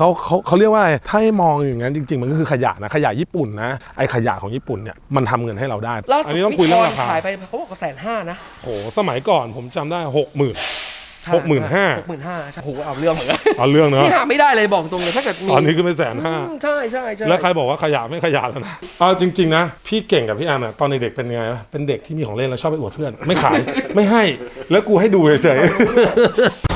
เขาเขาเขาเรียกว่าอะไรถ้าให้มองอย่างนั้นจริง ๆ มันก็คือขยะนะขยะญี่ปุ่นนะไอขยะของญี่ปุ่นเนี่ยมันทำเงินให้เราได้ ล่าสุอัดนี้ต้องคุยพี่เรื่องทราคาขายไปเขาบอกแสนห้านะโอ้สมัยก่อนผมจำได้หกหมื่น หกหมื่นห้า หกหมื่นห้าใช่โอ้โหเอาเรื่องเหมือนกันเอาเรื่องเนาะนี่หาไม่ได้เลยบอกตรงเลยถ้าเกิดมีตอนนี้ก็เป็นแสนห้า อืมใช่ใช่ใช่ แล้วใครบอกว่าขยะไม่ขยะแล้วนะเอาจริงๆนะ พี่เก่งกับพี่อาร์มอะตอนเด็กๆเป็นยังไงวะเป็นเด็กที่มีของเล่นแล้วชอบไปอวดเพื่อน ไม่ขาย ไม่ให้ แล้วกูให้ดูเฉยๆ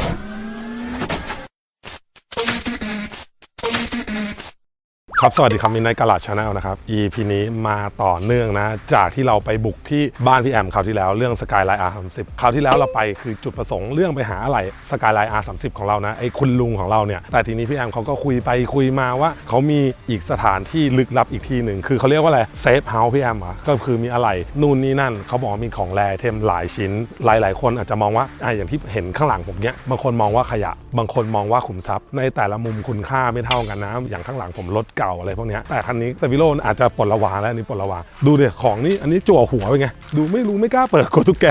ครับสวัสดีครับมินไนกาลาดชาแนลนะครับ EP นี้มาต่อเนื่องนะ จากที่เราไปบุกที่บ้านพี่แอมคราวที่แล้วเรื่องสกายไลน์ R30 คราวที่แล้วเราไปคือจุดประสงค์เรื่องไปหาอะไรสกายไลน์ R30 ของเรานะไอ้คุณลุงของเราเนี่ย แต่ทีนี้พี่แอมเขาก็คุยไปคุยมาว่าเขามีอีกสถานที่ลึกลับอีกที่หนึ่ง คือเขาเรียกว่าอะไรเซฟเฮาส์พี่แอมเหรอก็คือมีอะไรนู่นนี่นั่นเขาบอกมีของแรเทมหลายชิ้น หลาย ๆ คนอาจจะมองว่าอะอย่างที่เห็นข้างหลังผมเนี้ยบางคนมองว่าขยะ บางคนมองว่าขุมทรัพย์ในแต่ละมุมคุณค่าไม่เท่ากันนะอย่างข้างหลังผมรถเก่าอะไรพวกนี้แต่คันนี้ซาวิโรอาจจะปลดระวางแล้วอันนี้ปลดระวางดูเดี๋ยของนี่อันนี้จั่วหัวไปไงดูไม่รู้ไม่กล้าเปิดกดตุ๊กแก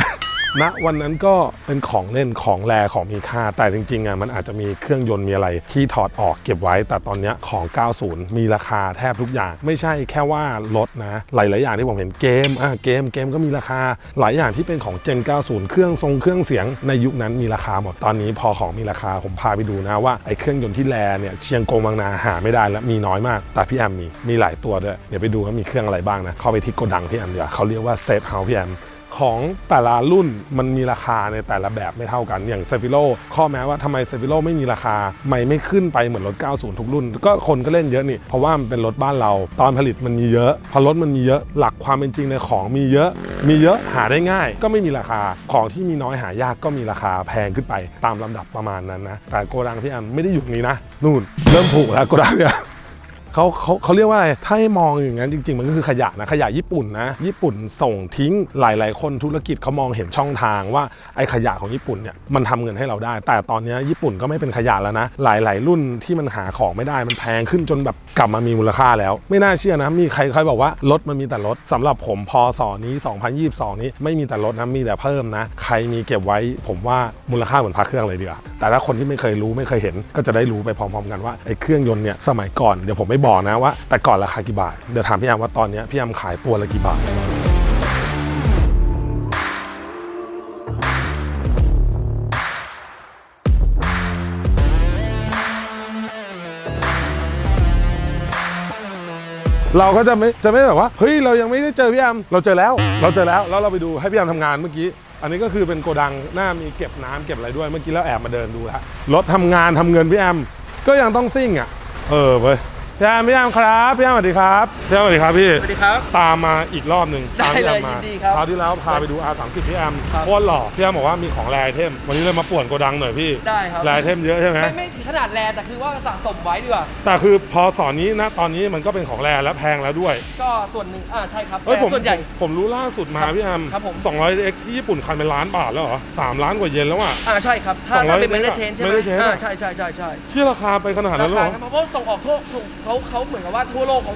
ณวันนั้นก็เป็นของเล่นของแรของมีค่า แต่จริงๆอะมันอาจจะมีเครื่องยนต์มีอะไรที่ถอดออกเก็บไว้ แต่ตอนนี้ของ 90 มีราคาแทบทุกอย่าง ไม่ใช่แค่ว่ารถนะ หลายๆอย่างที่ผมเห็นเกมอะเกมเกมก็มีราคา หลายอย่างที่เป็นของเจน 90 เครื่องทรงเครื่องเสียงในยุคนั้นมีราคาหมด ตอนนี้พอของมีราคาผมพาไปดูนะว่าไอ้เครื่องยนต์ที่แลเนี่ยเชียงกงบางนาหาไม่ได้แล้วมีน้อยมาก แต่พี่แอมมีมีหลายตัวด้วยเดี๋ยวไปดูว่ามีเครื่องอะไรบ้างนะเข้าไปที่โกดังพี่แอมดีกว่าเขาเรียกว่าเซฟเฮาส์พี่แอม ของแต่ละรุ่นมันมีราคาในแต่ละแบบไม่เท่ากันอย่างเซฟิโลข้อแม้ว่าทำไมเซฟิโลไม่มีราคาไม่ไม่ขึ้นไปเหมือนรถ 90 ทุกรุ่น ก็คนก็เล่นเยอะนี่ เพราะว่ามันเป็นรถบ้านเรา ตอนผลิตมันมีเยอะ พอรถมันมีเยอะหลักความเป็นจริงในของมีเยอะ มีเยอะหาได้ง่าย ก็ไม่มีราคาของที่มีน้อยหายากก็มีราคาแพงขึ้นไปตามลำดับประมาณนั้นนะแต่โกดังพี่อันไม่ได้อยู่นี้นะนู่นเริ่มผูกแล้วโกดังเนี่ย เขาเขาเขาเรียกว่าอะไรถ้าให้มองอย่างนั้นจริง ๆ มันก็คือขยะนะขยะญี่ปุ่นนะญี่ปุ่นส่งทิ้งหลาย ๆ คนธุรกิจเขามองเห็นช่องทางว่าไอ้ขยะของญี่ปุ่นเนี่ยมันทำเงินให้เราได้ แต่ตอนนี้ญี่ปุ่นก็ไม่เป็นขยะแล้วนะ หลาย ๆ รุ่นที่มันหาของไม่ได้มันแพงขึ้นจนแบบกลับมามีมูลค่าแล้ว ไม่น่าเชื่อนะมีใครใครบอกว่ารถมันมีแต่รถสำหรับผมพอสอนี้ 2022 นี้ไม่มีแต่รถนะมีแต่เพิ่มนะ ใครมีเก็บไว้ผมว่ามูลค่าเหมือนพระเครื่องเลยดีกว่าแต่ถ้าคนที่ไม่เคยรู้ไม่เคยเห็นก็จะได้รู้ไปพร้อม ๆ กันว่าไอ้เครื่องยนต์เนี่ยสมัยก่อนเดี๋ยวผมไม่บอกนะว่า แต่ก่อนราคากี่บาท เดี๋ยวถามพี่แอมว่าตอนนี้พี่แอมขายตัวละกี่บาทเราก็จะไม่จะไม่แบบว่าเฮ้ยเรายังไม่ได้เจอพี่แอมเราเจอแล้วเราเจอแล้วแล้วเราไปดูให้พี่แอมทำงานเมื่อกี้ อันนี้ก็คือเป็นโกดังหน้ามีเก็บน้ำเก็บอะไรด้วยเมื่อกี้แล้วแอบมาเดินดูแล้วรถทำงานทำเงินพี่แอมก็ยังต้องซิ่งอะ เออเว้ย พี่แอมพี่แอมครับพี่แอมสวัสดีครับพี่แอมสวัสดีครับพี่ สวัสดีครับ ตามมาอีกรอบหนึ่งได้ตามพี่แอมเลยมายินดีครับคราวที่แล้วพาไปดู R30 พี่แอมครับ โคตรหล่อพี่แอมบอกว่ามีของแรไอเทม วันนี้เลยมาป่วนโกดังหน่อยพี่ได้ครับแรไอเทมเยอะใช่ไหมไม่ไม่ถึงขนาดแลแต่คือว่าสะสมไว้ดีกว่าแต่คือพอสอนนี้นะตอนนี้มันก็เป็นของแรและแพงแล้วด้วยก็ส่วนหนึ่งอ่าใช่ครับเฮ้ยแต่ผมส่วนใหญ่ ผมผมรู้ล่าสุดมาครับพี่แอมครับผม 200 x ที่ญี่ปุ่นคันเป็นล้านบาทแล้วเหรอ3ล้านกว่าเยนแล้วอะ อ่าใช่ครับถ้า200ถ้าเป็นเมเมนตรเชนใช่ไหม Managed chain อ่าอะใช่ใช่ใช่ใช่ที่ราคาไปขนาดรานั้นแล้วคาเหรอครับเพราะว่าส่งออกทั่วเขาเขาเหมือนกับว่าทั่วโลกเขา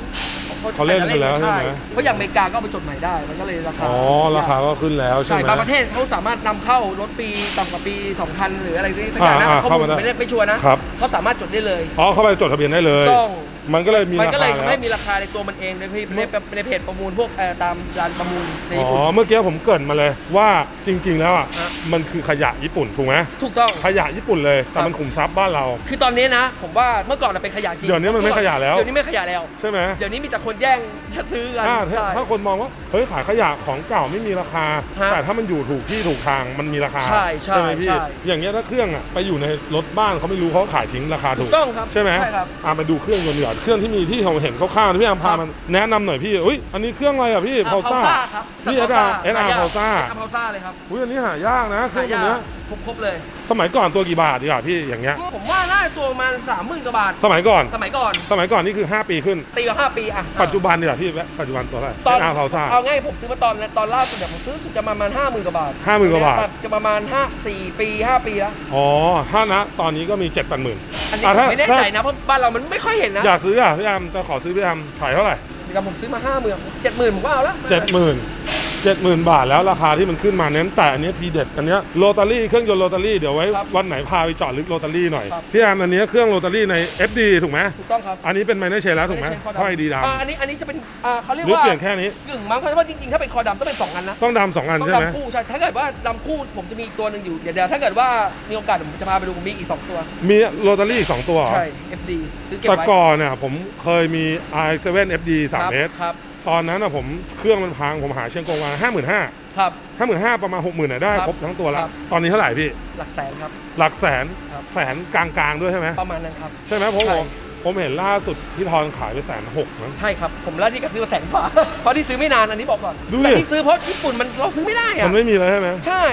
เขาเล่นกันแล้วใช่ไหม เพราะอย่างอเมริกาก็เอาไปจดใหม่ได้ มันก็เลยราคาอ๋อ ราคาก็ขึ้นแล้วใช่ใช่ไหม บางประเทศเขาสามารถนำเข้ารถปีต่ำกว่าปี 2000 หรืออะไรนี่ต่างๆนะอ่าอ่าข้อมูลเข้ามาได้ไม่ได้ไม่ชัวร์นะครับ เขาสามารถจดได้เลย อ๋อเข้าไปจดทะเบียนได้เลย ต้อง มันก็เลยมีมันราก็คาเลยแล้ทำวให้มีราคาในตัวมันเองในเพจในในเพจประมูลพวกเอ่อตามร้านประมูลในอ๋ญี่ปุ่น อเมื่อกี้ผมเกรินมาเลยว่าจริง ๆ แล้วอะฮะ มันคือขยะญี่ปุ่นถูกไหมถูกต้อง ขยะญี่ปุ่นเลยแต่ครับ มันขุมทรัพย์บ้านเรา คือตอนนี้นะ ผมว่าเมื่อก่อนน่ะเป็นขยะจริงเดี๋ยวนี้มันไม่ขยะแล้ว เดี๋ยวนี้ไม่ขยะแล้ว ใช่ไหมเดี๋ยวนี้มีแต่คนแย่งจะซื้อกันอ่าถ้าใช่ ถ้าคนมองว่าเฮ้ยขายขยะของเก่าไม่มีราคา ฮะแต่ถ้ามันอยู่ถูกที่ถูกทางมันมีราคาใช่ใช่ไหมพี่ใช่อย่างเงี้ยถ้าเครื่องอะไปอยู่ในรถบ้านเขาไม่รู้เขาขายทิ้งราคาถูถูกกต้องครับใช่ไหมใช่ครับ อ่ามาดูเครื่องยนต์ดีกว่าเครื่องที่มีที่ผมเห็นคร่าวๆนะพี่แอมพาครับมันแนะนำหน่อยพี่อุ้ยอันนี้เครื่องอะไรอะพี่อ่าพอซ่า Pulsar ครับนี่ Pulsar SR SR หายาก Pulsar SR Pulsar เลยครับอุ้ยอันนี้หายากนะเครื่หาองตัยาวเนี้ยก ครบๆเลย สมัยก่อนตัวกี่บาทดีกว่าพี่อย่างเงี้ย ผมว่าน่าจะตัวประมาณสามหมื่นกว่าบาท สมัยก่อน สมัยก่อน สมัยก่อนนี่คือ 5 ปีขึ้น ตีมาห้าปีอะปัจจุบันดีกว่าพี่ปัจจุบันตัวเท่าไหร่ตอนอาพาวซ่า เอาง่ายผมซื้อมาตอนตอนล่าสุดเนี่ยผมซื้อรู้สุดจะประมาณห้าหมื่นกว่าบาท50,000กว่าบาท จะประมาณห้าสี่ปีห้าปีแล้ว อ๋อถ้านะตอนนี้ก็มี7จ็ดแปดหมื่นอันนี้ผมไม่แน่ใจนะเพราะบ้านเรามันไม่ค่อยเห็นนะอยากซื้ออะพี่แอมจะขอซื้อพี่แอมขายเท่าไหร่เดี๋ยวผมซื้อมาห้าหมื่นเจ็ดหมื่นผมก็เอาแล้วเจ็ดหมื่นเ70,000 บาทแล้วราคาที่มันขึ้นมาเน้นแต่อันเนี้ยทีเด็ดอันเนี้ยโรตารี่เครื่องยนต์โรตารี่เดี๋ยวไว้ครับวันไหนพาไปเจาะลึกโรตารี่หน่อยครับ พี่แอมอันเนี้ยเครื่องโรตารี่ใน FD ถูกไหมถูกต้องครับอันนี้เป็นไมเนอร์เชแล้วถูกไหมด้ใช้คอท่อไอดีดอ่าอันนี้อันนี้จะเป็นอ่าเขาเรียำกหรือว่าเปลี่ยนแค่นี้กึ่งมั้งเพราะว่าจริงๆ ถ้าเป็นคอดำต้องเป็นสองอันนะ ต้องดำสองอันต้องใช่ไหมดำคู่ใช่ถ้าเกิดว่าดำคู่ผมจะมีอีกตัวหนึ่งอยู่เดี๋ยวเดี๋ยวถ้าเกิดว่ามีโอกาสผมจะพาไปดูผมมีอีกสองตัวมีโรตารี่อีกสองตัวเหรอใช่ FD คือเก็บแต่ไว้ก่อนเนี่ยผมเคยมี RX7 FD ครับ3เมตรครับ ตอนนั้นอะผมเครื่องมันพังผมหาเชียงกงมาห้าหมื่นห้าครับ ห้าหมื่นห้าประมาณหกหมื่นได้ครับครบทั้งตัวแล้ครัวบตอนนี้เท่าไหร่พี่ หลักแสนครับ หลักแสนครับ แสนกลางๆด้วยใช่ไหมประมาณนั้นครับ ใช่ไหมเพราะใช่ ผมผมเห็นล่าสุดที่ทอนขายไปแสนหกมั้ง ใช่ครับ ผมแล้วที่ก็ซื้อมาแสนกว่า เพราะที่ซื้อไม่นานอันนี้บอกก่อน ดูดิ แต่ที่ซื้อเพราะญี่ปุ่นมันเราซื้อไม่ได้มัอะนไม่มีเลยใช่ไหม ใช่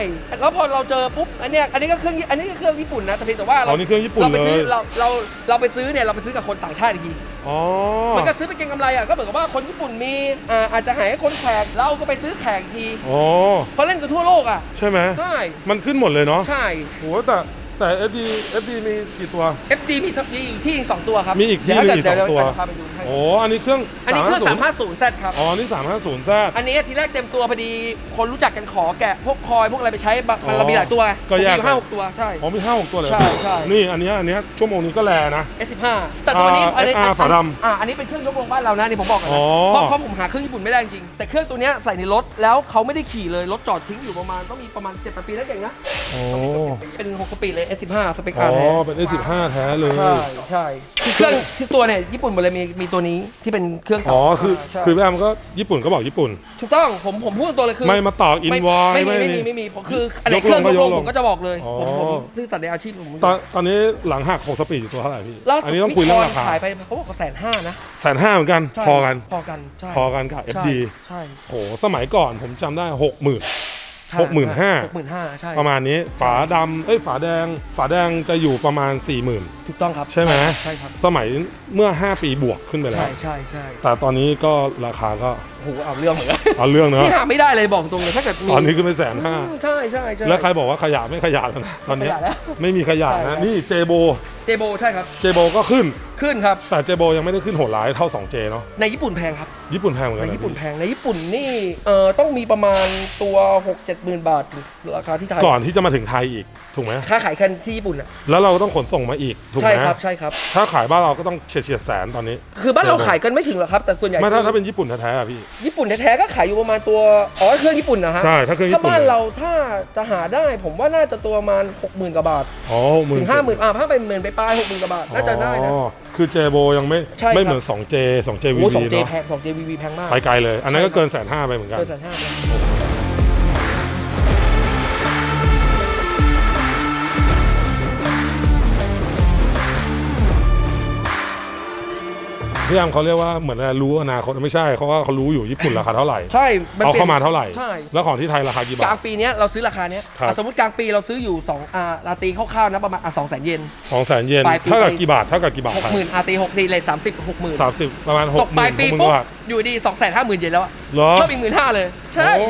แล้วพอเราเจอปุ๊บ อันเนี้ย อันนี้ก็เครื่อง อันนี้ก็เครื่องญี่ปุ่นนะแต่เพียงแต่ว่าอ๋เราอนี่เครื่องญี่ปุ่นเราไปซื้อ เลย เรา เรา เราไปซื้อเนี่ย เราไปซื้อกับคนต่างชาติอีกที อ๋อ มันก็ซื้อเป็นเก็งกำไรอะ ก็เหมือนกับว่าคนญี่ปุ่นมีอ่าอาจจะหายให้คนแขกเราก็ไปซื้อแขกอีกที อ๋อ เพราะเล่นกันทั่วโลกอะ ใช่ไหม ใช่ มันขึ้นหมดเลยเนาะใช่ โหแต่ แต่ FD FD มีกี่ตัว FD มีสักมีอีกที่หนึ่งสองตัวครับ มีอีกที่เดี๋ยวถ้าเกิดหนึ่งอีกเดี๋ยวสองตัวเดี๋ยวพาไปดูให้โอ้อันนี้เครื่องอันนี้เครื่อง 350 350 Z ครับ อ๋อนี่350แซดอันนี้ทีแรกเต็มตัวพอดีคนรู้จักกันขอแกะพวกคอยพวกอะไรไปใช้บะมันอ๋อเรามีหลายตัวก็แยกผมมีอยู่ห้าหกตัวใช่ อ๋อมีห้าหกตัวเลยใช่ใช่ นี่อันเนี้ยอันเนี้ยชั่วโมงนี้ก็แลนะ S15 แต่ตัวนี้อ่าอันนี้ SR ฝาดำอ่าอันนี้เป็นเครื่องยกลงบ้านเรานะนี่ผมบอกก่อนอ๋นะอ เพราะเพราะผมหาเครื่องญี่ปุ่นไม่ได้จริงแต่เครื่องตัวเนี้ยใส่ในรถแล้วเขาไม่ได้ขี่เลยรถจอดทิ้งอยู่ประมาณต้องมีประมาณ7จ็ดปีแล้วเก่งนะโอ้เป็น6สปีดเลย S15 สเปคอ๋อาอร์แท้เป็น A15 แท้เลย ใช่ใช่คือเครื่องที่ตัวเนี่ยญี่ปุ่นหมดเลยมีมีตัวนี้ที่เป็นเครื่องเก่าอ๋อคือใช่คือพี่แอมก็ญี่ปุ่นก็บอกญี่ปุ่น ถูกต้องผมผมพูดตัวเลยคือไม่มาต่ออินไม่วอยไม่มีไม่มีไม่มีผมคืออะไรยกเครื่องลยงกก็ลงยกลงผมก็จะบอกเลยอ๋อผมผมซื่อสัตย์ในอาชีพผมตอนตอนนี้หลังหัก6สปีดอยู่ตัวเท่าไหร่พี่ล่าสุอัดนนี้ต้องคุยเรื่องราคาขายไปเขาบอกแสนห้านะแสนห้าเหมือนกัน ใช่พอกัน พอกันใช่พอกันกับใช่ FD ใช่ โหสมัยก่อนผมจำได้60,000ใช่ หกหมื่นห้าหกหมื่นห้าใช่ประมาณนี้ฝาดำเอ้ยฝาแดง ฝาแดงจะอยู่ประมาณ 40,000ถูกต้องครับใช่ไหมใช่ครับสมัยเมื่อ 5 ปีบวกขึ้นไปแล้ใช่วใช่ใช่แต่ตอนนี้ก็ราคาก็ โอ้โหเอาเรื่องเหมือนกันเอาเรื่องเนอะนี่หาไม่ได้เลยบอกตรงเลยถ้าเกิดมีตอนนี้ขึ้นไปแสนห้าอืมใช่ใช่ใช่ แล้วใครบอกว่าขยะไม่ขยะแล้วนะตอนนี้ขยะแล้ว ไม่มีขยะใช่ครันะบนี่เจโบเจโบใช่ครับ เจโบก็ขึ้น ขึ้นครับ แต่เจโบยังไม่ได้ขึ้นโหดร้ายเท่า 2J เนาะในญี่ปุ่นแพงครับ ญี่ปุ่นแพงเหมือนในกันนะญี่ปุ่นแพงในญี่ปุ่นนี่เอ่อต้องมีประมาณตัว6 7หมื่นบาทราคาที่ไทยก่อนที่จะมาถึงไทยอีกถูกไหมค่าขายคันที่ญี่ปุ่นอะแล้วเราก็ต้องขนส่งมาอีกถูกไหใช่มครับใช่ครับ ถ้าขายบ้านเราก็ต้องเฉียดเฉียดๆแสนตอนนี้ คือบ้านเราขายกันไม่ถึงหรอกครับ แต่ส่วนใหญ่ไม่ถ้าคือถ้าเป็นญี่ปุ่นแท้ๆอะพี่ญี่ปุ่นแท้ๆก็ขายอยู่ประมาณตัว อ๋อเครื่องญี่ปุ่นนะฮะใช่ถ้าเครื่องญี่ถ้าปุ่นบ้านเราถ้าจะหาได้ผมว่าน่าจะตัวประมาณ6 0,000กว่าบาทอ๋อหมื่นถึงห้าหมื่นอ่าถ้าเป็นหมื่นไปปลายหกหมื่นกว่าบาทน่าจะได้นะ อ๋อคือเจโบยังไม่ใช่ครับไม่เหมือน 2J 2J โอ้สอง VV เจเนาะแพงสองเจวีวีแพงมากไปไกลเลย อันนั้นก็ใช่ครับเกินแสนห้าไปเหมือนกัน เกินแสนห้าเลย พี่แอมเขาเรียกว่าเหมือนอะไรรู้อนาคตไม่ใช่เขาว่าเขารู้อยู่ญี่ปุ่นราคาเท่าไหร่ใช่นเอาปลี่ยนเข้ามาเท่าไหร่ ใช่ แล้วของที่ไทยราคากี่กบาลาทงปีเนี้ยเราซื้อราคาเนี้ยครับ อะสมมติกลางปีเราซื้ออยู่2อ่าราตีคร่าวๆนะประมาณอะสองแสนเยน สองแสนเยนปลายปี เท่ากับกี่บาทเท่ากับกี่บาทหกหมื่นอาตีหกทีเลยสามสิบหกหมื่นสามสิบประมาณหกตกหปมื่ลายนปีหกหมื่นปุ๊บบาทอยู่ดีสองแสนห้าหมื่นเยนแล้วอะเหรอเพิ่มอีกหมื่นห้าเลย ใช่โอ้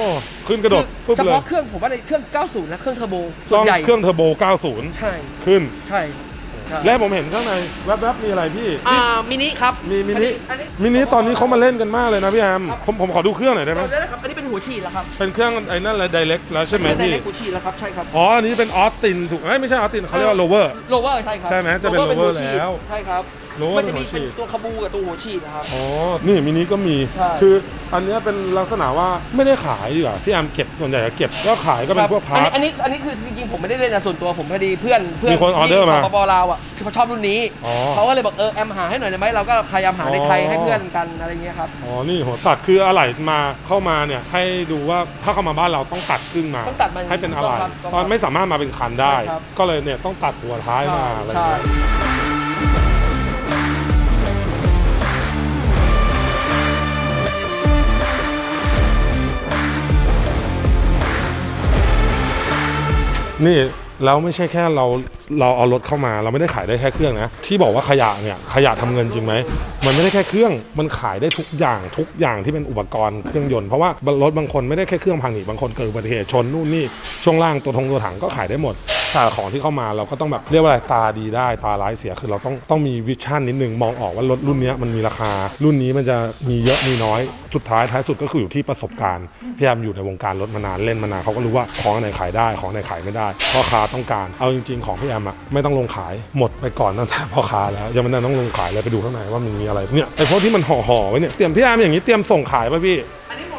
ขึ้นกระโดดคืปุ๊อบเฉเลยพาะเครื่องผมว่าในเครื่อง 90 นะ เครื่องเทอร์โบส่ต้วอนงใหญ่ เครื่องเทอร์โบ 90 ใช่ขึ้น ใช่ ใช่และผมเห็นข้างในแวบๆมีอะไรพี่ อ่ามินิครับมีมินิอันนี้มินิตอนนี้เขามาเล่นกันมากเลยนะพี่แอมครับผมผมขอดูเครื่องหน่อยได้ไหมเอาได้แล้วครับอันนี้เป็นหัวฉีดแล้วครับเป็นเครื่องไอ้นั่นอะไรไดเรกแล้วใช่ไหมเป็นในพี่เล็กหัวฉีดแล้วครับใช่ครับอ๋ออันนี้เป็นออสตินถูกไหมไม่ใช่ออสตินเขาเรียกว่าโลเวอร์ โลเวอร์ใช่ครับใช่ไหมจะเป็น Rover หั Rover ฉีดแล้ว ใช่ครับ Rover มันจะมีเป็นหัวฉีเป็นดตัวคาบูกับตัวหัวฉีดนะครับ อ๋อ นี่มินิก็มี ใช่คืออันเนี้ยเป็นลักษณะว่าไม่ได้ขายดีกว่าพี่แอมเก็บส่วนใหญ่จะเก็บก็ขายก็เป็นพวกพาอันร์นี้ทอันนี้อันนี้คือจริงๆผมไม่ได้เล่นนะส่วนตัวผมพอดีเพื่อนเพื่อนมีคนออเดอร์มาที่ปปลาวอะคือเขาชอบรุ่นนี้อ๋อเขาก็เลยบอกเออแอมหาให้หน่อยได้ไหมเราก็พยายามหาในไทยอ๋อ ให้เพื่อนกันอะไรเงี้ยครับอ๋อ นี่หัวตัดคืออะไหล่มาเข้ามาเนี่ยให้ดูว่าถ้าเข้ามาบ้านเราต้องตัดครึ่งมา ต้องตัดมันให้เป็นอะไหล่ต้องครับต้องครับตอนไม่สามารถมาเป็นคันได้ ใช่ครับ ก็เลยเนี่ยต้องตัดหัวท้ายมาอะไรใช่ เงี้ย นี่แล้วไม่ใช่แค่เราเราเอารถเข้ามา เราไม่ได้ขายได้แค่เครื่องนะ ที่บอกว่าขยะเนี่ยขยะทำเงินจริงไหมมันไม่ได้แค่เครื่องมันขายได้ทุกอย่างทุกอย่างที่เป็นอุปกรณ์เครื่องยนต์เพราะว่ารถบางคนไม่ได้แค่เครื่องพังหนีบางคนเกิดอุบัติเหตุชนนู่นนี่ช่วงล่างตัวทงตัวถังก็ขายได้หมด แต่ของที่เข้ามาเราก็ต้องแบบเรียกว่าอะไรตาดีได้ตาร้ายเสียคือเราต้องต้องมีวิชั่นนิดนึงมองออกว่ารถรุ่นเนี้ยมันมีราคา รุ่นนี้มันจะมีเยอะมีน้อยสุดท้ายท้ายสุดก็คืออยู่ที่ประสบการณ์พี่แอมอยู่ในวงการรถมานานเล่นมานานเขาก็รู้ว่าของไหนขายได้ของไหนขายไม่ได้พ่อค้าต้องการเอาจริง ๆ ของพี่แอมอะไม่ต้องลงขายหมดไปก่อนตั้งแต่พ่อค้าแล้วยังไม่ได้ต้องลงขายเลยไปดูข้างในว่ามันมีอะไรเนี่ยไอ้พวกที่มันห่อๆไว้เนี่ยเตรียมพี่แอมอย่างนี้เตรียมส่งขายป่ะพี่อันนี้หม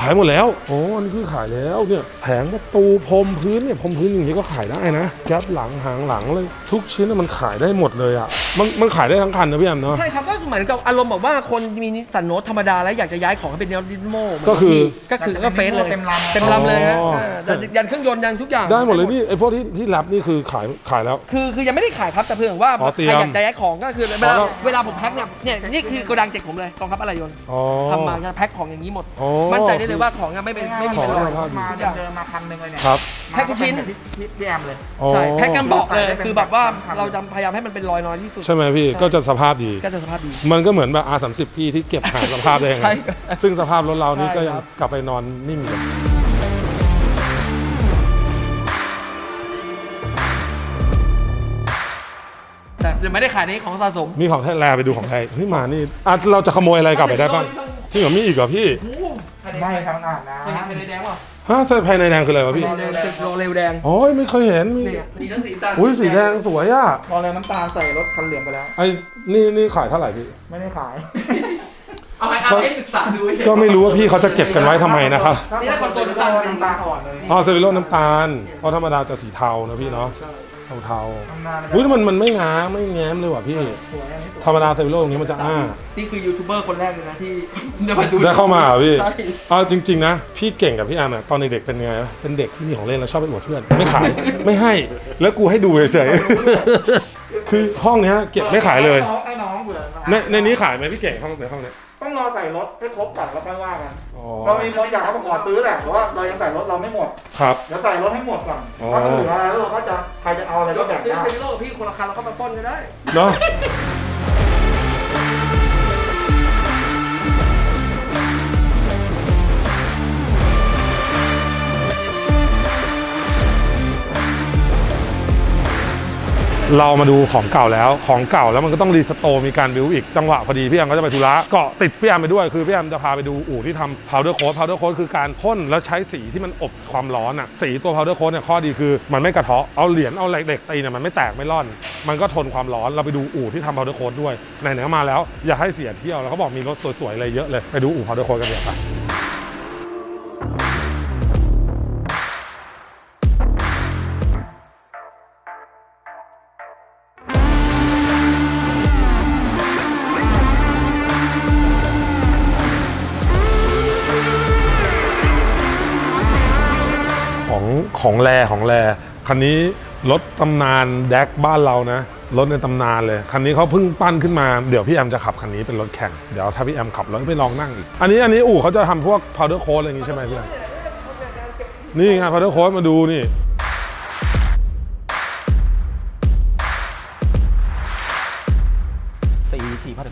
ขายหมดครับขายหมดแล้วโอ้อันนี้คือขายแล้วเนี่ยแผงประตูพรมพื้นเนี่ยพรมพื้นอย่างนี้ก็ขายได้นะแก๊ปหลังหางหลังเลย ทุกชิ้นน่ะมันขายได้หมดเลยอะมันมันขายได้ทั้งคันนะพี่แอมเนาะใช่ครับก็เหมือนกับอารมณ์แบบว่าคนมีนิสสันโนตธรรมดาแล้วอยากจะย้ายของให้เป็นแนวดิสโมเหมืนก็คือก็คือก็เฟซเลยเต็มลำเต็มลำเลยฮะอ๋อเออแต่ยันเครื่องยนต์ยันทุกอย่างได้หมดเลยนี่ไอ้พวกที่ที่แรปนี่คือขายขายแล้ว คือคือยังไม่ได้ขายครับแต่เพื่อนว่าอ๋อเตรีใคยรมอยากจะย้ายของก็คือเวอ๋ลาอแล้วเวลาผมแพ็คเนี่ยเนี่ยนี่คือโกดังเจ็กผมเลยกองทัพอะไรยนต์อ๋อทำมาจะแพ็คของอย่างนี้หมดอ๋อมั่นใจได้เลยว่าของอะไม่เป็นไม่มีขอเป็งนรอยภาพมาทุกอย่างเดิมๆมาพันหนึ่งเลยเนี่ยครับแพ็คทุกชิ้นมาเป็แบบพี่พี่แอมเลยอ๋อใช่แพ็คกันบอกเลยได้เป็นคือแบบว่าแบบเราจะพยายามให้มันเป็นรอยน้อยที่สุด ใช่ไหมพี่ก็จะสภาพดี ก็จะสภาพดี มันก็เหมือนแบบ R30 พี่ที่เก็บหาสภาพได้ยังไงใช่ครับซึ่งสภาพรถเรานี่ใช่ก็ยังครับ กลับไปนอนนิ่งอยู่แต่ยังไม่ได้ขายในของสะสม มีของแท้แลไปดูของแท้เฮ้ยมานี่อะเราจะขโมยอะไรกลับไปได้บ้างจริงเหรอมีอีกเหรอพี่ โอ้โหภายใน ไม่ทำงานนะเคยเห็นภายในแดงป่ะฮะใส่ภายในแดงคืออะไรวะพี่โรเร็วสิบโรเร็วแดงโอ้ยไม่เคยเห็นมีเนี่ยมีทั้งสีตาลอุ้ยสีแดงสวยอะรอเลยน้ำตาลใส่รถคันเหลืองไปแล้ว ไอ้นี่นี่ขายเท่าไหร่พี่ ไม่ได้ขายเอาไงเอาให้ศึกษาดูเฉยก็ไม่รู้ว่าพี่เขาจะเก็บกันไว้ทำไมนะครับนี่ถ้าคอนโซลน้ำตาลจะเป็นอย่างนี้น้ำตาลอ่อนเลย อ๋อเซริโลน้ำตาลเพราะธรรมดาจะสีเทานะพี่เนาะ ใช่ เทาเทาทำงานๆอุ้ยมันมันไม่ง้างไม่แง้มเลยว่ะพี่สวยอันนี้สวยธรรมดาเซริโลตรงนี้มันจะอ้า นี่คือยูทูบเบอร์คนแรกเลยนะที่ได้มาดูได้เข้ามาเหรอพี่ใช่เอาจริง ๆ นะ พี่เก่งกับพี่อาร์มอะตอนเด็กๆเป็นไงวะเป็นเด็กที่มีของเล่นแล้วชอบไปอวดเพื่อน ไม่ขาย ไม่ให้ แล้วกูให้ดูเฉยๆ คือห้องเนี้ยเก็บไม่ขายเลยให้น้องให้น้องเบื่อในในนี้ขายไหมพี่เก่งห้องในห้องเนี้ย ต้องรอใส่รถให้ครบก่อนแล้วค่อยว่ากันอ๋อเรามีคนอยากเขามาขอซื้อแหละแต่ว่าเรายังใส่รถเราไม่หมดครับ เดี๋ยวใส่รถให้หมดก่อนอ๋อ ถ้าเหลืออะไรแล้วเราก็จะใครจะเอาอะไรยก็กแบ่งซื้อได้ เซนิโลกับพี่คนละคันเราก็มาปล้นกันได้ เนาะ เรามาดูของเก่าแล้วของเก่าแล้วมันก็ต้องรีสโตร์มีการบิวอีกจังหวะพอดีพี่แอมก็จะไปธุระเกาะติดพี่แอมไปด้วยคือพี่แอมจะพาไปดูอู่ที่ทำ powder coat powder coat คือการพ่นแล้วใช้สีที่มันอบความร้อนอะสีตัว powder coat เนี่ยข้อดีคือมันไม่กระเทาะเอาเหรียญเอาเหล็กตีเนี่ยมันไม่แตกไม่ร่อน มันก็ทนความร้อนเราไปดูอู่ที่ทำ powder coat ด้วยไหนๆก็มาแล้ว อย่าให้เสียเที่ยวแล้วเขาบอกมีรถสวยๆอะไรเยอะเลยไปดูอู่ powder coat กันเดี๋ยวไป ของแรของแรคันนี้รถตำนานแดกบ้านเรานะรถในตำนานเลย คันนี้เขาเพิ่งปั้นขึ้นมา เดี๋ยวพี่แอมจะขับคันนี้เป็นรถแข่ง เดี๋ยวถ้าพี่แอมขับแล้วไปลองนั่งอีก อันนี้อันนี้อู่เขาจะทำพวก powder coat อะไรอย่างงี้ใช่ไหมพี่แอมนี่ไง powder coat มาดูนี่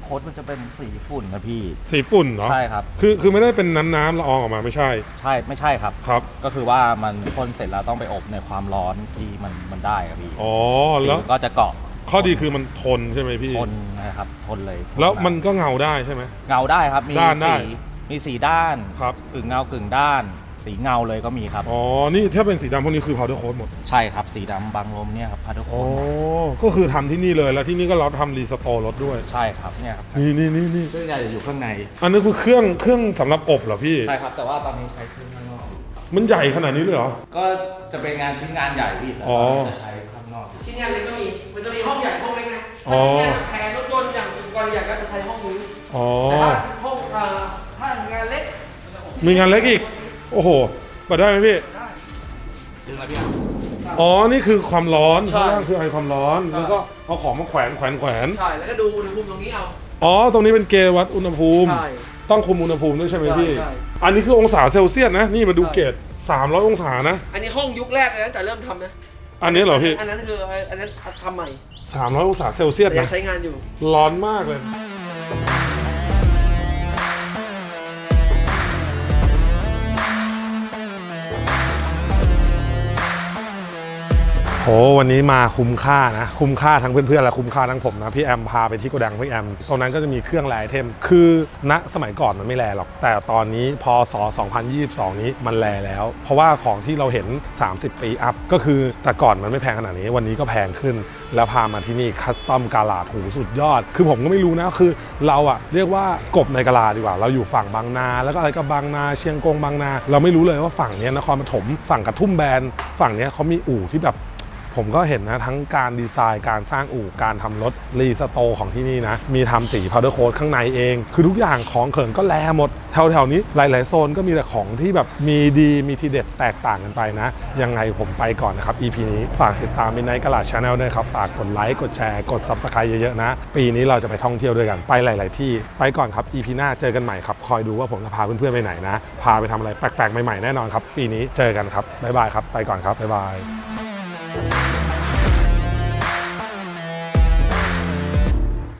คตมันจะเป็นสีฝุ่นครับพี่ สีฝุ่นเหรอใช่ครับ คือคือไม่ได้เป็นน้ำน้ำละอองออกมาไม่ใช่ ใช่ไม่ใช่ครับ ครับ ก็คือว่ามันพ่นเสร็จแล้วต้องไปอบในความร้อนที่มันมันได้ครับพี่อ๋อสีแล้วก็จะเกาะข้อดีคือมันทนใช่ไหมพี่ ทนนะครับทนเลยทแล้วมันก็เงาได้ใช่ไหม เงาได้ครับมีด้านได้ สีมีสีด้านครับ กึ่งเงากึ่งด้าน สีเงาเลยก็มีครับ อ๋อ นี่ถ้าเป็นสีดำพวกนี้คือ powder coat หมด ใช่ครับสีดำบางลมเนี่ยครับพัดโคอ๋อตก็คือทำที่นี่เลยแล้วที่นี่ก็เราทำรีสโตร์รถด้วย ใช่ครับเนี่ยครับนี่นี่นี่นี่ซึ่งเนี่ยจะอยู่ข้างใน อันนี้คือเครื่องเครื่องสำหรับอบเหรอพี่ ใช่ครับ แต่ว่าตอนนี้ใช้เครื่องข้างนอก มันใหญ่ขนาดนี้เลยเหรอ ก็จะเป็นงานชิ้นงานใหญ่พี่แต่อ๋อ ว่าจะใช้ข้างนอกชิ้นงานเล็กก็มี มันจะมีห้องใหญ่ห้องเล็กนะอ๋ถ้าอชิ้นงานแบบแพงรถยนต์อย่างอุปกรณ์ใหญ่ก็จะใช้ห้องนี้อ๋อ แต่ถ้าห้องอ่าถ้างานเล็ก มีงานเล็กอีก โอ้โหเปิดได้ไหมพี่ได้ถึงแล้วพี่ อ๋อ นี่คือความร้อนใช่ข้างล่างคือไอความร้อน ใช่ แล้วก็เอาของมาแขวนแขวนแขวน ใช่ แล้วก็ดูอุณหภูมิตรงนี้เอา อ๋อ ตรงนี้เป็นเกจวัดอุณหภูมิ ใช่ ต้องคุมอุณหภูมิด้วยใช่ไหมใช่พี่ใช่ อันนี้คือองศาเซลเซียสนะ นี่มาดูใช่เกจ300 องศานะ อันนี้ห้องยุคแรกเลยตั้งแต่เริ่มทำนะ อันนี้เหรอพี่ อันนั้นคืออันนั้นทำใหม่300 องศาเซลเซียสแต่ยันะ งใช้งานอยู่ ร้อนมากเลยพ โหวันนี้มาคุ้มค่านะ คุ้มค่าทั้งเพื่อนๆและคุ้มค่าทั้งผมนะพี่แอมพาไปที่โกดังพี่แอมตรงนั้นก็จะมีเครื่องแรไอเทม คือณสมัยก่อนมันไม่แรหรอก แต่ตอนนี้พศ2022 นี้มันแรแล้ว เพราะว่าของที่เราเห็น 30 ปีอัพ ก็คือแต่ก่อนมันไม่แพงขนาดนี้ วันนี้ก็แพงขึ้น แล้วพามาที่นี่คัสตอมกาลาดหูสุดยอด คือผมก็ไม่รู้นะคือเราอะเรียกว่ากบในกาลาดีกว่า เราอยู่ฝั่งบางนา แล้วก็อะไรก็บางนา เชียงกงบางนา เราไม่รู้เลยว่าฝั่งเนี้ยนครปฐมฝั่งกระทุ่มแบนฝั่งเนี้ยเขามีอู่ที่แบบ ผมก็เห็นนะทั้งการดีไซน์การสร้างอู่การทำรถรีสโตของที่นี่นะ มีทำสีพาวเดอร์โค้ดข้างในเอง คือทุกอย่างของเขินก็แลหมด แถวๆนี้หลายๆโซนก็มีแต่ของที่แบบมีดีมีทีเด็ดแตกต่างกันไปนะ ยังไงผมไปก่อนนะครับ EP นี้ฝากติดตามมินไนกระลาดชาแนลด้วยครับ ฝากกดไลค์กดแชร์กด Subscribe เยอะๆนะ ปีนี้เราจะไปท่องเที่ยวด้วยกันไปหลาย ๆ ที่ไปก่อนครับ EP หน้าเจอกันใหม่ครับคอยดูว่าผมจะพาเพื่อนๆไปไหนนะพาไปทำอะไรแปลกๆใหม่ๆแน่นอนครับปีนี้เจอกันครับบ๊ายบายครับไปก่อนครับบ๊ายบาย Thank you.